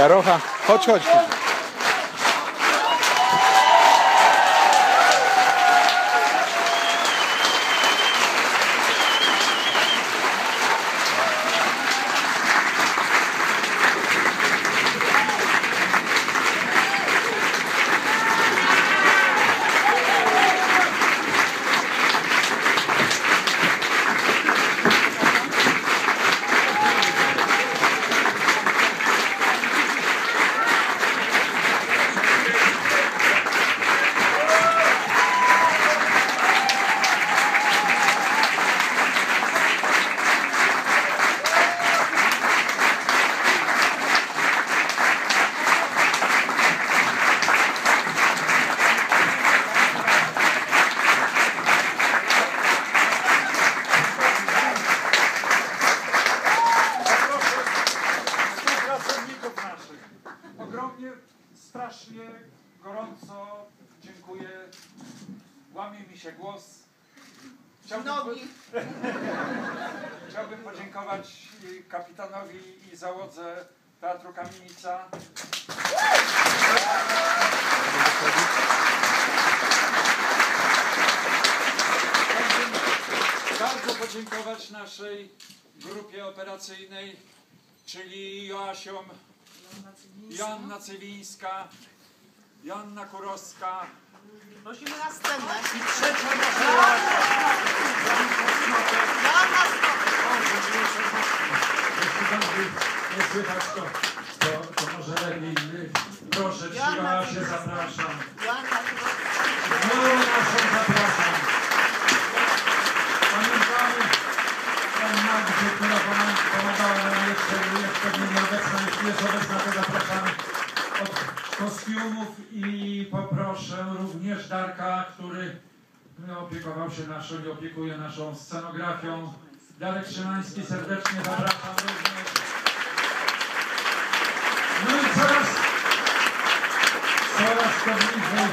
Jarocha, chodź, chodź. Się głos. Chciałbym, Nogi. chciałbym podziękować kapitanowi i załodze Teatru Kamienica. Bardzo podziękować naszej grupie operacyjnej, czyli Joasiom, Joanna Cywińska, Joanna Kurowska Prosimy na scenę. i trzecia nasza Joanna nie słychać, to, to, to może lepiej. Proszę, Cię się zapraszam. Joanna No, naszą zapraszam. Pamiętamy Panią Magdzie, która pomag- pomagała nam jeszcze, jeszcze nie nieobecna, jeśli jest obecna, to zapraszamy od kostiumów i poproszę również Darka, który opiekował się naszą i opiekuje naszą scenografią. Darek Szymański, serdecznie zapraszam również. No i coraz, coraz to bliżej,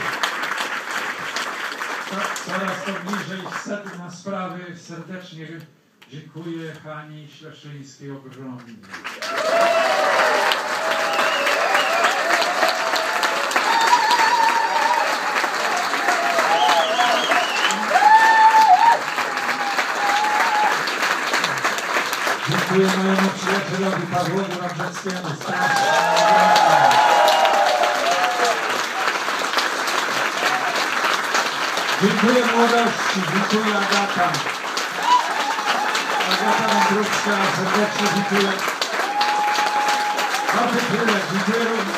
co, coraz to bliżej sedna sprawy. Serdecznie dziękuję Hani Śleszyńskiej ogromnie. Dziękuję mojemu przyjacielowi Pawłowi. Strasznie. Dziękuję młodości, dziękuję Agata. Agata Wątróbska, serdecznie dziękuję. Bardzo tyle, dziękuję również.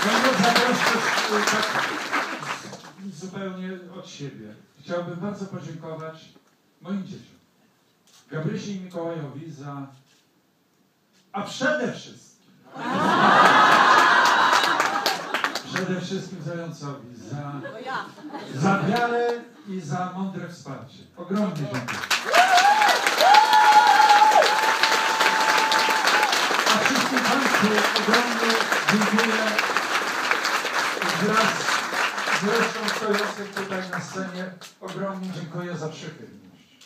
Chciałbym zaprosić tak zupełnie od siebie. Chciałbym bardzo podziękować moim dzieciom. Gabrysi i Mikołajowi za... A przede wszystkim przede wszystkim Zającowi za, za wiarę i za mądre wsparcie. Ogromnie dziękuję. A wszystkim Państwu ogromnie dziękuję wraz z resztą stojących tutaj na scenie. Ogromnie dziękuję za przychylność.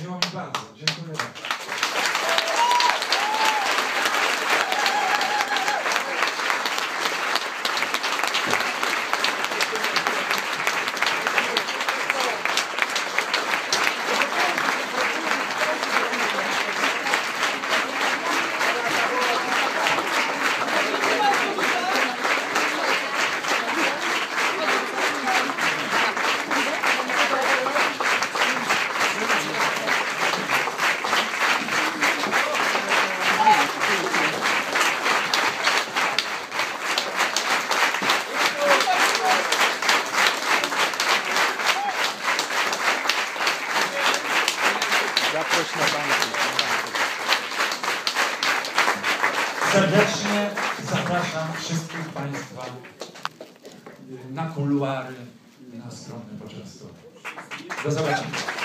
Miło mi bardzo. Dziękuję bardzo. Serdecznie zapraszam wszystkich Państwa na kuluary, na skromne poczęstunek. Do zobaczenia.